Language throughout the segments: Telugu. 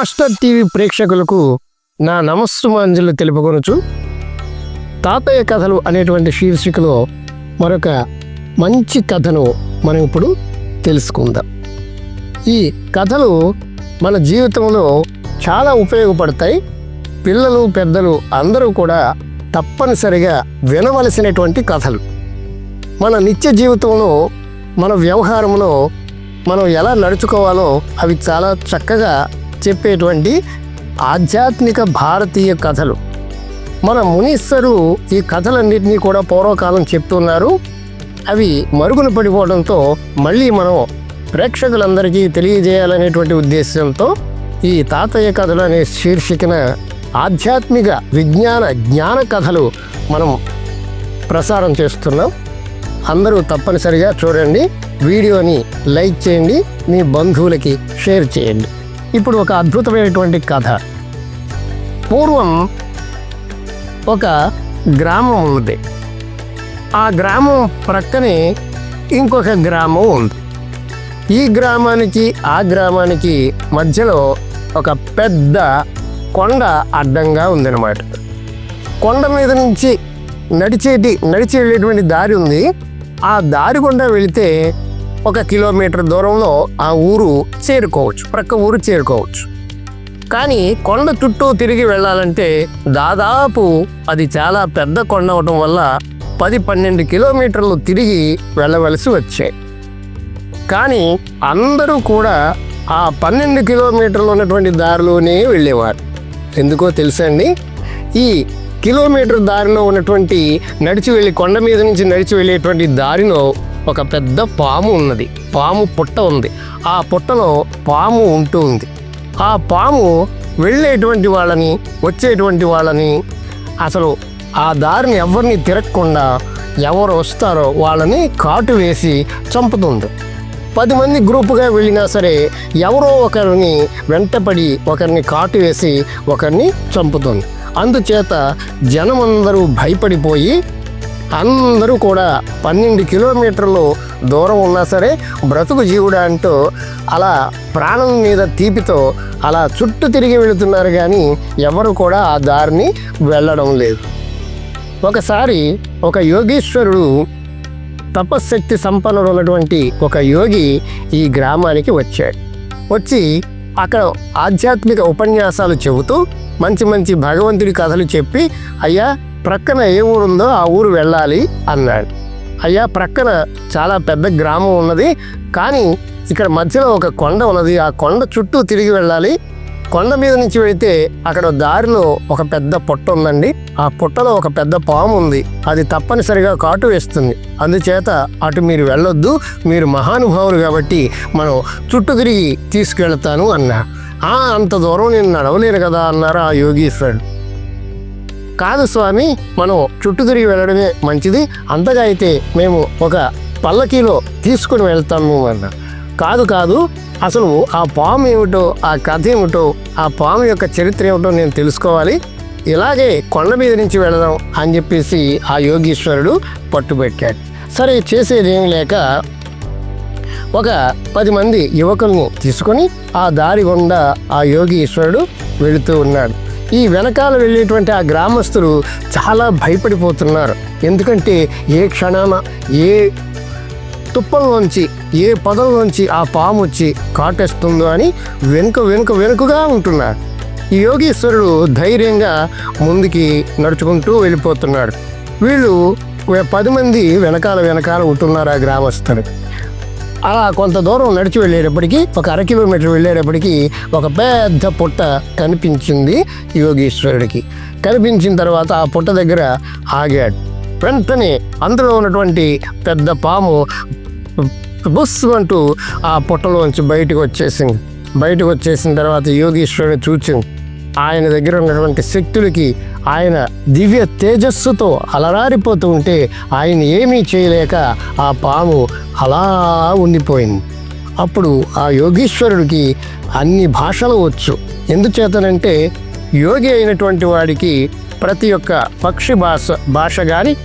మాస్టర్ టీవీ ప్రేక్షకులకు నా నమస్సుమాంజలు తెలుపుకొనుచు తాతయ్య కథలు అనేటువంటి శీర్షికలో మరొక మంచి కథను మనం ఇప్పుడు తెలుసుకుందాం. ఈ కథలు మన జీవితంలో చాలా ఉపయోగపడతాయి. పిల్లలు పెద్దలు అందరూ కూడా తప్పనిసరిగా వినవలసినటువంటి కథలు. మన నిత్య జీవితంలో మన వ్యవహారంలో మనం ఎలా నడుచుకోవాలో అవి చాలా చక్కగా చెప్పేటువంటి ఆధ్యాత్మిక భారతీయ కథలు. మన మునీశ్వరు ఈ కథలన్నింటినీ కూడా పూర్వకాలం చెప్తున్నారు. అవి మరుగున పడిపోవడంతో మళ్ళీ మనం ప్రేక్షకులందరికీ తెలియజేయాలనేటువంటి ఉద్దేశంతో ఈ తాతయ్య కథలు అనే శీర్షికన ఆధ్యాత్మిక విజ్ఞాన జ్ఞాన కథలు మనం ప్రసారం చేస్తున్నాం. అందరూ తప్పనిసరిగా చూడండి. వీడియోని లైక్ చేయండి. మీ బంధువులకి షేర్ చేయండి. ఇప్పుడు ఒక అద్భుతమైనటువంటి కథ. పూర్వం ఒక గ్రామం ఉంది. ఆ గ్రామం ప్రక్కనే ఇంకొక గ్రామం ఉంది. ఈ గ్రామానికి ఆ గ్రామానికి మధ్యలో ఒక పెద్ద కొండ అడ్డంగా ఉందన్నమాట. కొండ మీద నుంచి నడిచేటి నడిచి వెళ్ళేటువంటి దారి ఉంది. ఆ దారి గుండా వెళితే ఒక కిలోమీటర్ దూరంలో ఆ ఊరు చేరుకోవచ్చు. ప్రక్క ఊరు చేరుకోవచ్చు. కానీ కొండ చుట్టూ తిరిగి వెళ్ళాలంటే దాదాపు అది చాలా పెద్ద కొండ అవడం వల్ల పది పన్నెండు కిలోమీటర్లు తిరిగి వెళ్ళవలసి వచ్చాయి. కానీ అందరూ కూడా ఆ పన్నెండు కిలోమీటర్లు ఉన్నటువంటి దారిలోనే వెళ్ళేవారు. ఎందుకో తెలుసా అండి? ఈ కిలోమీటర్ దారిలో ఉన్నటువంటి నడిచి వెళ్ళి కొండ మీద నుంచి నడిచి వెళ్ళేటువంటి దారిలో ఒక పెద్ద పాము ఉన్నది. పాము పుట్ట ఉంది. ఆ పుట్టలో పాము ఉంటూ ఉంది. ఆ పాము వెళ్ళేటువంటి వాళ్ళని వచ్చేటువంటి వాళ్ళని అసలు ఆ దారిని ఎవరిని తిరగకుండా ఎవరు వస్తారో వాళ్ళని కాటు వేసి చంపుతుంది. పది మంది గ్రూపుగా వెళ్ళినా సరే ఎవరో ఒకరిని వెంటపడి ఒకరిని కాటు వేసి ఒకరిని చంపుతుంది. అందుచేత జనమందరూ భయపడిపోయి అందరూ కూడా పన్నెండు కిలోమీటర్లు దూరం ఉన్నా సరే బ్రతుకు జీవుడా అంటూ అలా ప్రాణం మీద తీపితో అలా చుట్టూ తిరిగి వెళుతున్నారు కానీ ఎవరు కూడా ఆ దారిని వెళ్ళడం లేదు. ఒకసారి ఒక యోగీశ్వరుడు తపశ్శక్తి సంపన్నుడు ఉన్నటువంటి ఒక యోగి ఈ గ్రామానికి వచ్చాడు. వచ్చి అక్కడ ఆధ్యాత్మిక ఉపన్యాసాలు చెబుతూ మంచి మంచి భగవంతుడి కథలు చెప్పి అయ్యా ప్రక్కన ఏ ఊరు ఉందో ఆ ఊరు వెళ్ళాలి అన్నాడు. అయ్యా ప్రక్కన చాలా పెద్ద గ్రామం ఉన్నది కానీ ఇక్కడ మధ్యలో ఒక కొండ ఉన్నది. ఆ కొండ చుట్టూ తిరిగి వెళ్ళాలి. కొండ మీద నుంచి వెళితే అక్కడ దారిలో ఒక పెద్ద పుట్ట ఉందండి. ఆ పుట్టలో ఒక పెద్ద పాము ఉంది. అది తప్పనిసరిగా కాటు వేస్తుంది. అందుచేత అటు మీరు వెళ్ళొద్దు. మీరు మహానుభావులు కాబట్టి మనం చుట్టూ తిరిగి తీసుకెళ్తాను అన్నా. ఆ అంత దూరం నేను నడవలేను కదా అన్నారు ఆ యోగీశ్వరుడు. కాదు స్వామి మనం చుట్టూ తిరిగి వెళ్ళడమే మంచిది. అంతగా అయితే మేము ఒక పల్లకీలో తీసుకుని వెళ్తాము అన్న. కాదు కాదు అసలు ఆ పాము ఏమిటో ఆ కథ ఏమిటో ఆ పాము యొక్క చరిత్ర ఏమిటో నేను తెలుసుకోవాలి. ఇలాగే కొండ మీద నుంచి వెళదాం అని చెప్పేసి ఆ యోగీశ్వరుడు పట్టుబెట్టాడు. సరే చేసేదేం లేక ఒక పది మంది యువకులను తీసుకొని ఆ దారి గుండా ఆ యోగీశ్వరుడు వెళుతూ ఉన్నాడు. ఈ వెనకాల వెళ్ళేటువంటి ఆ గ్రామస్తులు చాలా భయపడిపోతున్నారు. ఎందుకంటే ఏ క్షణాన ఏ తుప్పల్లోంచి ఏ పొదల్లోంచి ఆ పాము వచ్చి కాటేస్తుందో అని వెనుక వెనుక వెనుకగా ఉంటున్నారు. ఈ యోగేశ్వరుడు ధైర్యంగా ముందుకి నడుచుకుంటూ వెళ్ళిపోతున్నాడు. వీళ్ళు పది మంది వెనకాల వెనకాల ఉంటున్నారు ఆ గ్రామస్తులు. అలా కొంత దూరం నడిచి వెళ్ళేటప్పటికి ఒక అర కిలోమీటర్ వెళ్ళేటప్పటికి ఒక పెద్ద పుట్ట కనిపించింది యోగీశ్వరుడికి. కనిపించిన తర్వాత ఆ పుట్ట దగ్గర ఆగాడు. వెంటనే అందులో ఉన్నటువంటి పెద్ద పాము బుస్ అంటూ ఆ పుట్టలోంచి బయటకు వచ్చేసింది. బయటకు వచ్చేసిన తర్వాత యోగీశ్వరుడు చూచింది. ఆయన దగ్గర ఉన్నటువంటి శక్తులకి ఆయన దివ్య తేజస్సుతో అలరారిపోతూ ఉంటే ఆయన ఏమీ చేయలేక ఆ పాము అలా ఉండిపోయింది. అప్పుడు ఆ యోగీశ్వరుడికి అన్ని భాషలు వచ్చు. ఎందుచేతనంటే యోగి అయినటువంటి వాడికి ప్రతి ఒక్క పక్షి భాష భాష కానీ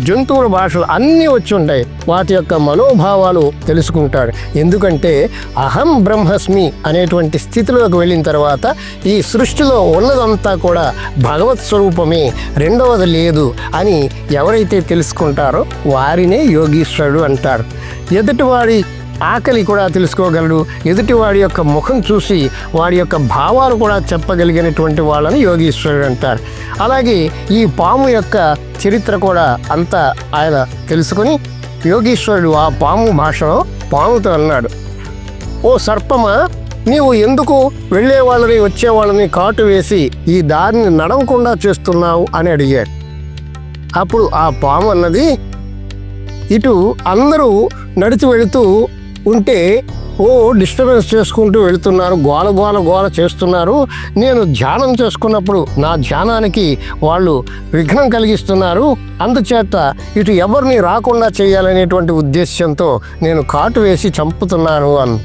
జంతువుల భాషలు అన్నీ వచ్చి ఉంటాయి. వాటి యొక్క మనోభావాలు తెలుసుకుంటాడు. ఎందుకంటే అహం బ్రహ్మస్మి అనేటువంటి స్థితిలోకి వెళ్ళిన తర్వాత ఈ సృష్టిలో ఉన్నదంతా కూడా భగవత్ స్వరూపమే రెండవది లేదు అని ఎవరైతే తెలుసుకుంటారో వారినే యోగీశ్వరుడు అంటారు. ఎదుటివారి ఆకలి కూడా తెలుసుకోగలడు. ఎదుటివాడి యొక్క ముఖం చూసి వాడి యొక్క భావాలు కూడా చెప్పగలిగినటువంటి వాళ్ళని యోగీశ్వరుడు అంటారు. అలాగే ఈ పాము యొక్క చరిత్ర కూడా అంతా ఆయన తెలుసుకొని యోగీశ్వరుడు ఆ పాము భాషలో పాముతో అన్నాడు. ఓ సర్పమా నీవు ఎందుకు వెళ్ళే వాళ్ళని వచ్చే వాళ్ళని కాటు వేసి ఈ దారిని నడవకుండా చేస్తున్నావు? అని అడిగాడు అప్పుడు ఆ పాము అన్నది ఇటు అందరూ నడిచి వెళుతూ ఉంటే ఓ డిస్టర్బెన్స్ చేసుకుంటూ వెళుతున్నారు గోల గోల గోల చేస్తున్నారు. నేను ధ్యానం చేసుకున్నప్పుడు నా ధ్యానానికి వాళ్ళు విఘ్నం కలిగిస్తున్నారు. అందుచేత ఇటు ఎవరిని రాకుండా చేయాలనేటువంటి ఉద్దేశ్యంతో నేను కాటు వేసి చంపుతున్నాను అని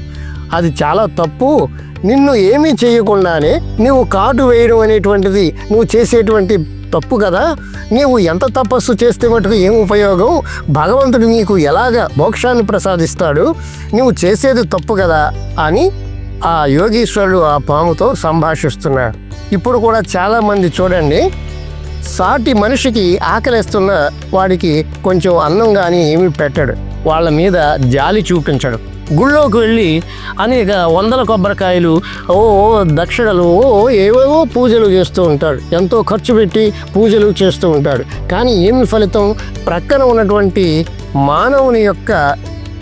అది చాలా తప్పు. నిన్ను ఏమీ చేయకుండానే నువ్వు కాటు వేయడం అనేటువంటిది నువ్వు చేసేటువంటి తప్పు కదా? నీవు ఎంత తపస్సు చేస్తే మటుకు ఏం ఉపయోగం? భగవంతుడు నీకు ఎలాగ మోక్షాన్ని ప్రసాదిస్తాడు? నువ్వు చేసేది తప్పు కదా? అని ఆ యోగీశ్వరుడు ఆ పాముతో సంభాషిస్తున్నాడు. ఇప్పుడు కూడా చాలామంది చూడండి సాటి మనిషికి ఆకలేస్తున్న వాడికి కొంచెం అన్నం కానీ ఏమీ పెట్టడు. వాళ్ళ మీద జాలి చూపించడు. గుళ్ళోకి వెళ్ళి అనేక వందల కొబ్బరికాయలు ఓ దక్షిణలు ఓ ఏవేవో పూజలు చేస్తూ ఉంటాడు. ఎంతో ఖర్చు పెట్టి పూజలు చేస్తూ ఉంటాడు. కానీ ఏమి ఫలితం? ప్రక్కన ఉన్నటువంటి మానవుని యొక్క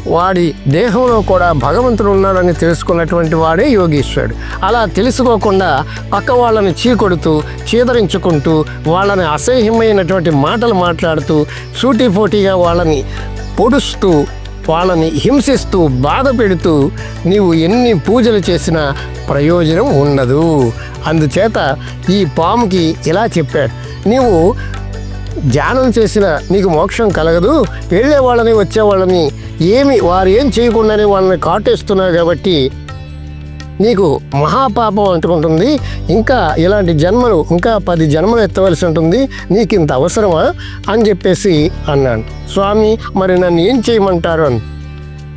వాడి దేహంలో కూడా భగవంతుడు ఉన్నాడని తెలుసుకున్నటువంటి వాడే యోగీశ్వరుడు. అలా తెలుసుకోకుండా పక్క వాళ్ళని చీకొడుతూ చీదరించుకుంటూ వాళ్ళని అసహ్యమైనటువంటి మాటలు మాట్లాడుతూ సూటిపోటీగా వాళ్ళని పొడుస్తూ వాళ్ళని హింసిస్తూ బాధ పెడుతూ నీవు ఎన్ని పూజలు చేసినా ప్రయోజనం ఉండదు. అందుచేత ఈ పాముకి ఇలా చెప్పాడు. నీవు ధ్యానం చేసిన నీకు మోక్షం కలగదు. వెళ్ళే వాళ్ళని వచ్చే వాళ్ళని ఏమి వారు ఏం చేయకుండానే వాళ్ళని కాటేస్తున్నారు కాబట్టి నీకు మహాపాపం అంటుకుంటుంది ఇంకా ఇలాంటి జన్మలు ఇంకా పది జన్మలు ఎత్తవలసి ఉంటుంది. నీకు ఇంత అవసరమా? అని చెప్పేసి అన్నాడు. స్వామి మరి నన్ను ఏం చేయమంటారు అని?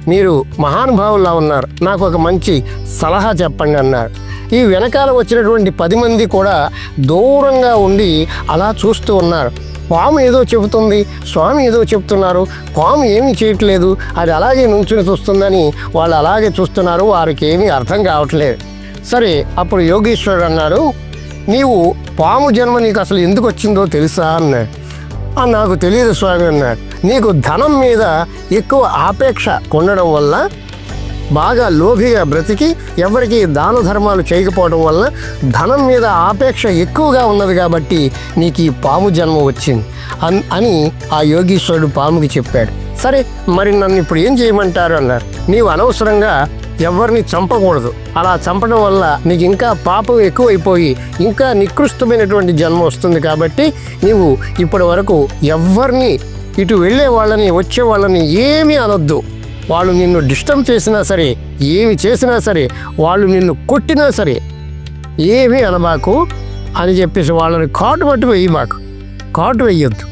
మీరు మహానుభావులా ఉన్నారు. నాకు ఒక మంచి సలహా చెప్పండి అన్నారు. ఈ వెనకాల వచ్చినటువంటి పది మంది కూడా దూరంగా ఉండి అలా చూస్తూ ఉన్నారు. పాము ఏదో చెబుతుంది స్వామి ఏదో చెప్తున్నారు పాము ఏమీ చేయట్లేదు అది అలాగే నుంచుని చూస్తుందని వాళ్ళు అలాగే చూస్తున్నారు వారికి ఏమీ అర్థం కావట్లేదు. సరే అప్పుడు యోగేశ్వరుడు అన్నారు నీవు పాము జన్మ నీకు అసలు ఎందుకు వచ్చిందో తెలుసా? అన్నాడు. నాకు తెలియదు స్వామి అన్నాడు. నీకు ధనం మీద ఎక్కువ ఆపేక్ష ఉండడం వల్ల బాగా లోభిగా బ్రతికి ఎవరికి దాన ధర్మాలు చేయకపోవడం వల్ల ధనం మీద ఆపేక్ష ఎక్కువగా ఉన్నది కాబట్టి నీకు ఈ పాము జన్మ వచ్చింది. అన్- అని ఆ యోగీశ్వరుడు పాముకి చెప్పాడు. సరే మరి నన్ను ఇప్పుడు ఏం చేయమంటారు అన్నారు. నీవు అనవసరంగా ఎవరిని చంపకూడదు. అలా చంపడం వల్ల నీకు ఇంకా పాపం ఎక్కువైపోయి ఇంకా నికృష్టమైనటువంటి జన్మ వస్తుంది కాబట్టి నీవు ఇప్పటి వరకు ఎవరిని ఇటు వెళ్ళే వాళ్ళని వచ్చే వాళ్ళని ఏమీ అనొద్దు. వాళ్ళు నిన్ను డిస్టర్బ్ చేసినా సరే ఏమి చేసినా సరే వాళ్ళు నిన్ను కొట్టినా సరే ఏమీ అనమాకు అని చెప్పేసి వాళ్ళని కాటు పట్టు వెయ్యి మాకు. కాటు వెయ్యొద్దు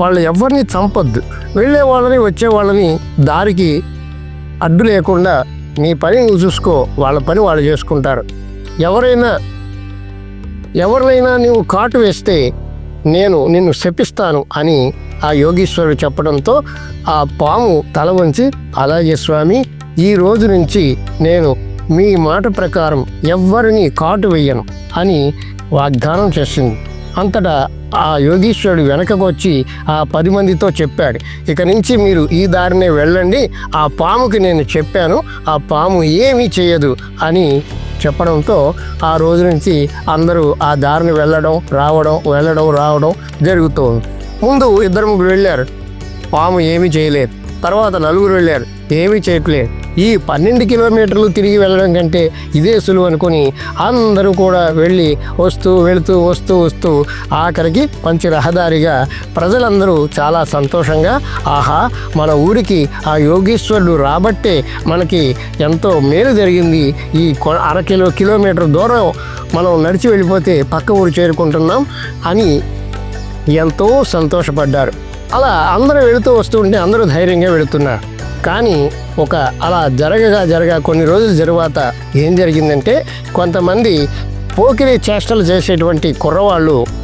వాళ్ళు ఎవరిని చంపొద్దు. వెళ్ళే వాళ్ళని వచ్చే వాళ్ళని దారికి అడ్డు లేకుండా నీ పని నువ్వు చూసుకో వాళ్ళ పని వాళ్ళు చేసుకుంటారు. ఎవరైనా ఎవరినైనా నువ్వు కాటు వేస్తే నేను నిన్ను శపిస్తాను అని ఆ యోగీశ్వరుడు చెప్పడంతో ఆ పాము తల వంచి అలాగే స్వామి ఈ రోజు నుంచి నేను మీ మాట ప్రకారం ఎవ్వరిని కాటు వేయను అని వాగ్దానం చేసింది. అంతటా ఆ యోగీశ్వరుడు వెనకకు వచ్చి ఆ పది మందితో చెప్పాడు ఇక నుంచి మీరు ఈ దారినే వెళ్ళండి ఆ పాముకి నేను చెప్పాను ఆ పాము ఏమీ చేయదు అని చెప్పడంతో ఆ రోజు నుంచి అందరూ ఆ దారిని వెళ్ళడం రావడం వెళ్ళడం రావడం జరుగుతుంది. ముందు ఇద్దరు ముగ్గురు వెళ్ళారు. పాము ఏమీ చేయలేదు. తర్వాత నలుగురు వెళ్ళారు. ఏమీ చేయట్లేదు. ఈ పన్నెండు కిలోమీటర్లు తిరిగి వెళ్ళడం కంటే ఇదే సులువు అనుకుని అందరూ కూడా వెళ్ళి వస్తూ వెళుతూ వస్తూ వస్తూ ఆఖరికి మంచి రహదారిగా ప్రజలందరూ చాలా సంతోషంగా ఆహా మన ఊరికి ఆ యోగేశ్వరుడు రాబట్టే మనకి ఎంతో మేలు జరిగింది. ఈ కొ- అర కిలో కిలోమీటర్ దూరం మనం నడిచి వెళ్ళిపోతే పక్క ఊరు చేరుకుంటున్నాం అని ఎంతో సంతోషపడ్డారు. అలా అందరూ వెళుతూ వస్తూ ఉంటే అందరూ ధైర్యంగా వెళుతున్నారు. కానీ ఒక అలా జరగగా జరగా కొన్ని రోజుల తర్వాత ఏం జరిగిందంటే కొంతమంది పోకిరి చేష్టలు చేసేటువంటి కుర్రవాళ్ళు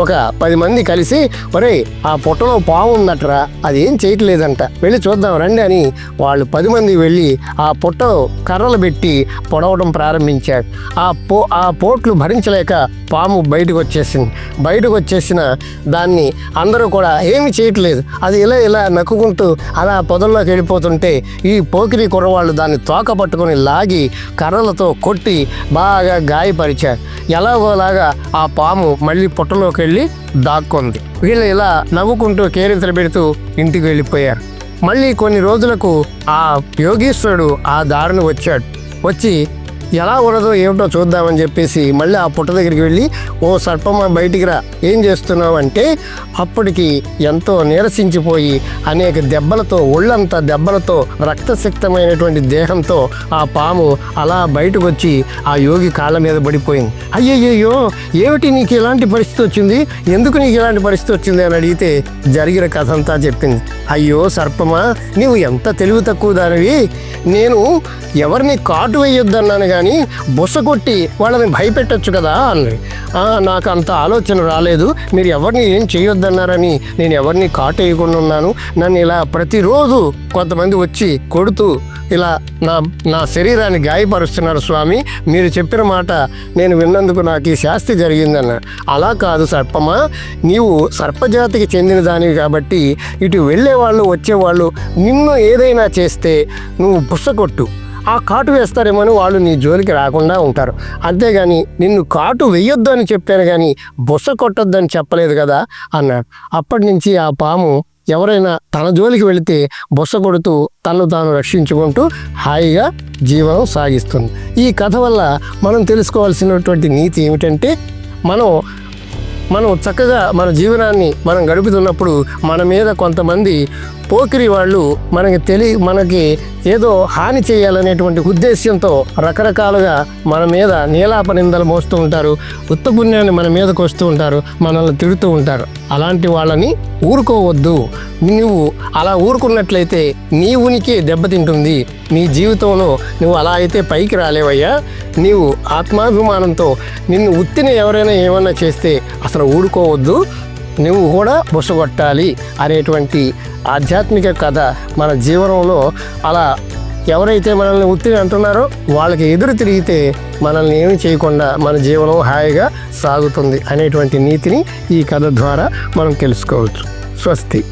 ఒక పది మంది కలిసి ఒరే ఆ పుట్టలో పాము ఉందట్రా అది ఏం చేయట్లేదంట. వెళ్ళి చూద్దాం రండి అని వాళ్ళు పది మంది వెళ్ళి ఆ పుట్ట కర్రలు పెట్టి పొడవడం ప్రారంభించాడు ఆ పో ఆ పోట్లు భరించలేక పాము బయటకు వచ్చేసింది బయటకు వచ్చేసిన దాన్ని అందరూ కూడా ఏమి చేయట్లేదు. అది ఇలా ఇలా నక్కుకుంటూ అలా పొదల్లోకి వెళ్ళిపోతుంటే ఈ పోకిరి కుర్రవాళ్ళు దాన్ని తోక పట్టుకొని లాగి కర్రలతో కొట్టి బాగా గాయపరిచారు. ఎలాగోలాగా ఆ పాము మళ్ళీ పుట్టలోకి వెళ్ళి దాక్కుంది. వీళ్ళు ఇలా నవ్వుకుంటూ కేరింతలు పెడుతూ ఇంటికి వెళ్ళిపోయారు. మళ్ళీ కొన్ని రోజులకు ఆ యోగీశ్వరుడు ఆ దారిని వచ్చాడు. వచ్చి ఎలా ఉండదో ఏమిటో చూద్దామని చెప్పేసి మళ్ళీ ఆ పుట్ట దగ్గరికి వెళ్ళి ఓ సర్పమ్మ బయటికి రా. ఏం చేస్తున్నావు? అంటే అప్పటికి ఎంతో నీరసించిపోయి అనేక దెబ్బలతో ఒళ్ళంతా దెబ్బలతో రక్తసిక్తమైనటువంటి దేహంతో ఆ పాము అలా బయటకు వచ్చి ఆ యోగి కాళ్ళ మీద పడిపోయింది. అయ్యయ్యో ఏమిటి నీకు ఇలాంటి పరిస్థితి వచ్చింది? ఎందుకు నీకు ఇలాంటి పరిస్థితి వచ్చింది? అని అడిగితే జరిగిన కథ అంతా చెప్పింది. అయ్యో సర్పమా నీవు ఎంత తెలివి తక్కువ దానివి? నేను ఎవరిని కాటు వేయొద్దన్నాను కానీ బుస కొట్టి వాళ్ళని భయపెట్టొచ్చు కదా అన్నది నాకు అంత ఆలోచన రాలేదు. మీరు ఎవరిని ఏం చేయొద్దన్నారని నేను ఎవరిని కాటేయకుండా ఉన్నాను. నన్ను ఇలా ప్రతిరోజు కొంతమంది వచ్చి కొడుతూ ఇలా నా నా శరీరాన్ని గాయపరుస్తున్నారు స్వామి. మీరు చెప్పిన మాట నేను విన్నందుకు నాకు ఈ శాస్తి జరిగిందన్న. అలా కాదు సర్పమా. నీవు సర్పజాతికి చెందిన దానివి కాబట్టి ఇటు వెళ్ళేవాళ్ళు వచ్చేవాళ్ళు నిన్ను ఏదైనా చేస్తే నువ్వు బుస్సకొట్టు ఆ కాటు వేస్తారేమని వాళ్ళు నీ జోలికి రాకుండా ఉంటారు. అంతేగాని నిన్ను కాటు వేయొద్దు అని చెప్పాను కానీ బుస కొట్టొద్దని అని చెప్పలేదు కదా అన్నాడు అప్పటి నుంచి ఆ పాము ఎవరైనా తన జోలికి వెళితే బొస్స కొడుతూ తను తాను రక్షించుకుంటూ హాయిగా జీవనం సాగిస్తుంది. ఈ కథ వల్ల మనం తెలుసుకోవాల్సినటువంటి నీతి ఏమిటంటే మనం మనం చక్కగా మన జీవనాన్ని మనం గడుపుతున్నప్పుడు మన మీద కొంతమంది పోకిరి వాళ్ళు మనకి తెలియ మనకి ఏదో హాని చేయాలనేటువంటి ఉద్దేశ్యంతో రకరకాలుగా మన మీద నీలాప నిందలు మోస్తూ ఉంటారు. ఉత్తపుణ్యాన్ని మన మీదకు వస్తూ ఉంటారు. మనల్ని తిడుతూ ఉంటారు. అలాంటి వాళ్ళని ఊరుకోవద్దు. నువ్వు అలా ఊరుకున్నట్లయితే నీ ఉనికి దెబ్బతింటుంది నీ జీవితంలో నువ్వు అలా అయితే పైకి రాలేవయ్యా. నీవు ఆత్మాభిమానంతో నిన్ను ఉత్తిని ఎవరైనా ఏమన్నా చేస్తే అసలు ఊరుకోవద్దు. నువ్వు కూడా బుసగొట్టాలి అనేటువంటి ఆధ్యాత్మిక కథ మన జీవనంలో అలా ఎవరైతే మనల్ని ఒత్తిడి అంటున్నారో వాళ్ళకి ఎదురు తిరిగితే మనల్ని ఏమి చేయకుండా మన జీవనం హాయిగా సాగుతుంది అనేటువంటి నీతిని ఈ కథ ద్వారా మనం తెలుసుకోవచ్చు. స్వస్తి.